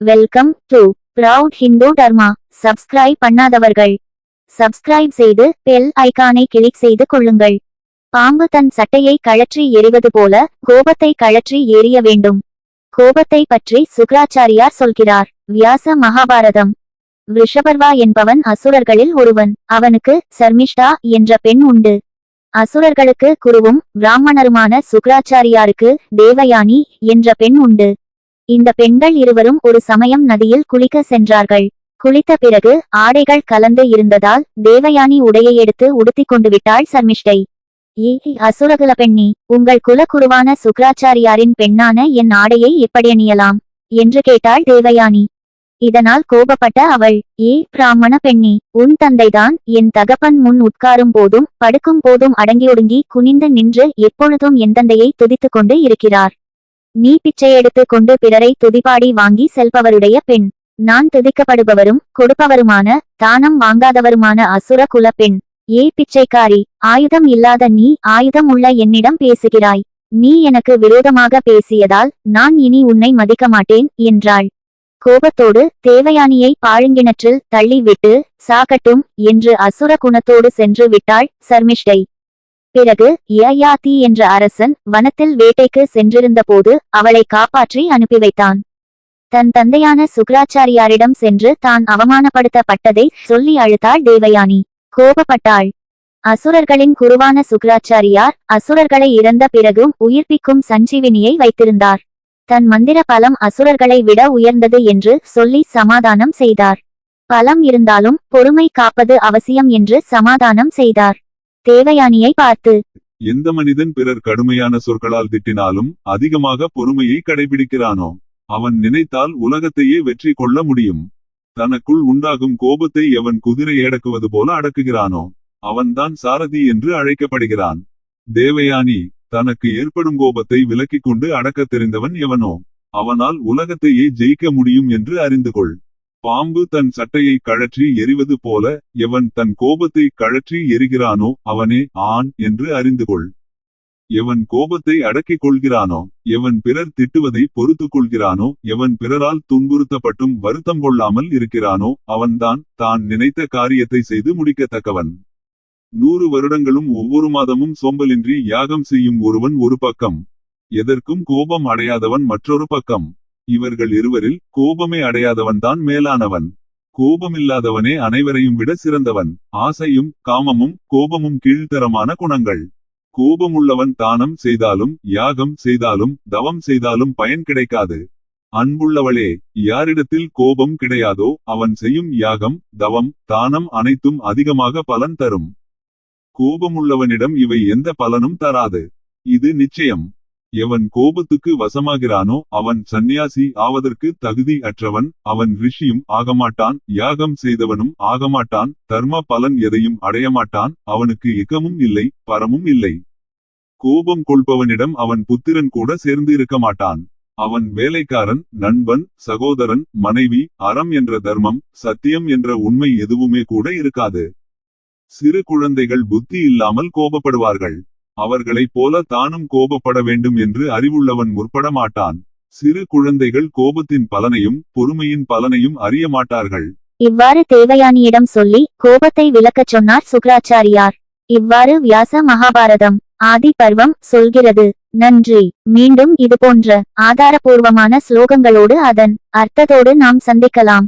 Welcome to proud Hindu Dharma subscribe பண்ணாதவர்கள். Subscribe செய்து bell ஐகானை click செய்து கொள்ளுங்கள். பாம்பு தன் சட்டையை கழற்றி எறிவது போல கோபத்தை கழற்றி எறிய வேண்டும். கோபத்தை பற்றி சுக்ராச்சாரியார் சொல்கிறார். வியாச மகாபாரதம். ரிஷபர்வா என்பவன் அசுரர்களில் ஒருவன். அவனுக்கு சர்மிஷ்டா என்ற பெண் உண்டு. அசுரர்களுக்கு குருவும் பிராமணருமான சுக்ராச்சாரியாருக்கு தேவயானி என்ற பெண் உண்டு. இந்த பெண்கள் இருவரும் ஒரு சமயம் நதியில் குளிக்க சென்றார்கள். குளித்த பிறகு ஆடைகள் கலந்து இருந்ததால் தேவயானி உடையை எடுத்து உடுத்திக் கொண்டு விட்டாள் சர்மிஷ்டை. ஏ அசுரகுல பெண்ணி உங்கள் குலக்குருவான சுக்ராச்சாரியாரின் பெண்ணான என் ஆடையை எப்படி அணியலாம்? என்று கேட்டாள் தேவயானி. இதனால் கோபப்பட்ட அவள் ஏ பிராமண பெண்ணி உன் தந்தைதான் என் தகப்பன் முன் உட்காரும் போதும் படுக்கும் போதும் அடங்கியொடுங்கி குனிந்து நின்று எப்பொழுதும் என் தந்தையை துதித்துக் கொண்டு இருக்கிறார். நீ பிச்சையெடுத்து கொண்டு பிறரை துதிபாடி வாங்கி செல்பவருடைய பெண். நான் துதிக்கப்படுபவரும் கொடுப்பவருமான தானம் வாங்காதவருமான அசுர குல பெண். ஏ பிச்சைக்காரி ஆயுதம் இல்லாத நீ ஆயுதம் உள்ள என்னிடம் பேசுகிறாய். நீ எனக்கு விரோதமாக பேசியதால் நான் இனி உன்னை மதிக்க மாட்டேன் என்றாள். கோபத்தோடு தேவயானியை பாழுங்கிணற்றில் தள்ளிவிட்டு சாகட்டும் என்று அசுர குணத்தோடு சென்று விட்டாள் சர்மிஷ்டை. பிறகு யயாதி என்ற அரசன் வனத்தில் வேட்டைக்கு சென்றிருந்தபோது அவளை காப்பாற்றி அனுப்பி வைத்தான். தன் தந்தையான சுக்ராச்சாரியாரிடம் சென்று தான் அவமானப்படுத்தப்பட்டதை சொல்லி அழுத்தாள் தேவயானி. கோபப்பட்டாள். அசுரர்களின் குருவான சுக்ராச்சாரியார் அசுரர்களை இறந்த பிறகும் உயிர்ப்பிக்கும் சஞ்சீவினியை வைத்திருந்தார். தன் மந்திர பலம் அசுரர்களை விட உயர்ந்தது என்று சொல்லி சமாதானம் செய்தார். பலம் இருந்தாலும் பொறுமை காப்பது அவசியம் என்று சமாதானம் செய்தார். தேவயானியை பார்த்து எந்த மனிதன் பிறர் கடுமையான சொற்களால் திட்டினாலும் அதிகமாக பொறுமையை கடைபிடிக்கிறானோ அவன் நினைத்தால் உலகத்தையே வெற்றி கொள்ள முடியும். தனக்குள் உண்டாகும் கோபத்தை எவன் குதிரை அடக்குவது போல அடக்குகிறானோ அவன்தான் சாரதி என்று அழைக்கப்படுகிறான். தேவயானி தனக்கு ஏற்படும் கோபத்தை விலக்கிக் கொண்டு அடக்கத் தெரிந்தவன் எவனோ அவனால் உலகத்தையே ஜெயிக்க முடியும் என்று அறிந்து கொள் பாம்பு தன் சட்டையை கழற்றி எறிவது போல எவன் தன் கோபத்தை கழற்றி எறிகிறானோ அவனே ஆண் என்று அறிந்து கொள் எவன் கோபத்தை அடக்கிக் கொள்கிறானோ எவன் பிறர் திட்டுவதை பொறுத்துக் கொள்கிறானோ எவன் பிறரால் துன்புறுத்தப்பட்டும் வருத்தம் கொள்ளாமல் இருக்கிறானோ அவன்தான் தான் நினைத்த காரியத்தை செய்து முடிக்கத்தக்கவன். நூறு வருடங்களும் ஒவ்வொரு மாதமும் சோம்பலின்றி யாகம் செய்யும் ஒருவன் ஒரு பக்கம். எதற்கும் கோபம் அடையாதவன் மற்றொரு பக்கம். இவர்கள் இருவரில் கோபமே அடையாதவன் தான் மேலானவன். கோபமில்லாதவனே அனைவரையும் விட சிறந்தவன். ஆசையும் காமமும் கோபமும் கீழ்த்தரமான குணங்கள். கோபமுள்ளவன் தானம் செய்தாலும் யாகம் செய்தாலும் தவம் செய்தாலும் பயன் கிடைக்காது. அன்புள்ளவளே யாரிடத்தில் கோபம் கிடையாதோ அவன் செய்யும் யாகம் தவம் தானம் அனைத்தும் அதிகமாக பலன் தரும். கோபமுள்ளவனிடம் இவை எந்த பலனும் தராது. இது நிச்சயம். எவன் கோபத்துக்கு வசமாகிறானோ அவன் சந்நியாசி ஆவதற்கு தகுதி அற்றவன் அவன் ரிஷியும் ஆகமாட்டான் யாகம் செய்தவனும் ஆகமாட்டான் தர்ம பலன் எதையும் அடையமாட்டான் அவனுக்கு இக்கமும் இல்லை பரமும் இல்லை. கோபம் கொள்பவனிடம் அவன் புத்திரன் கூட சேர்ந்து இருக்க மாட்டான். அவன் வேலைக்காரன் நண்பன் சகோதரன் மனைவி அறம் என்ற தர்மம் சத்தியம் என்ற உண்மை எதுவுமே கூட இருக்காது. சிறு குழந்தைகள் புத்தி இல்லாமல் கோபப்படுவார்கள். அவர்களைப் போல தானும் கோபப்பட வேண்டும் என்று அறிவுள்ளவன் முற்படமாட்டான். சிறு குழந்தைகள் கோபத்தின் பலனையும் பொறுமையின் பலனையும் அறிய மாட்டார்கள். இவ்வாறு தேவயானியிடம் சொல்லி கோபத்தை விளக்கச் சொன்னார் சுக்ராச்சாரியார். இவ்வாறு வியாச மகாபாரதம் ஆதி பர்வம் சொல்கிறது. நன்றி. மீண்டும் இதுபோன்ற ஆதாரபூர்வமான ஸ்லோகங்களோடு அதன் அர்த்தத்தோடு நாம் சந்திக்கலாம்.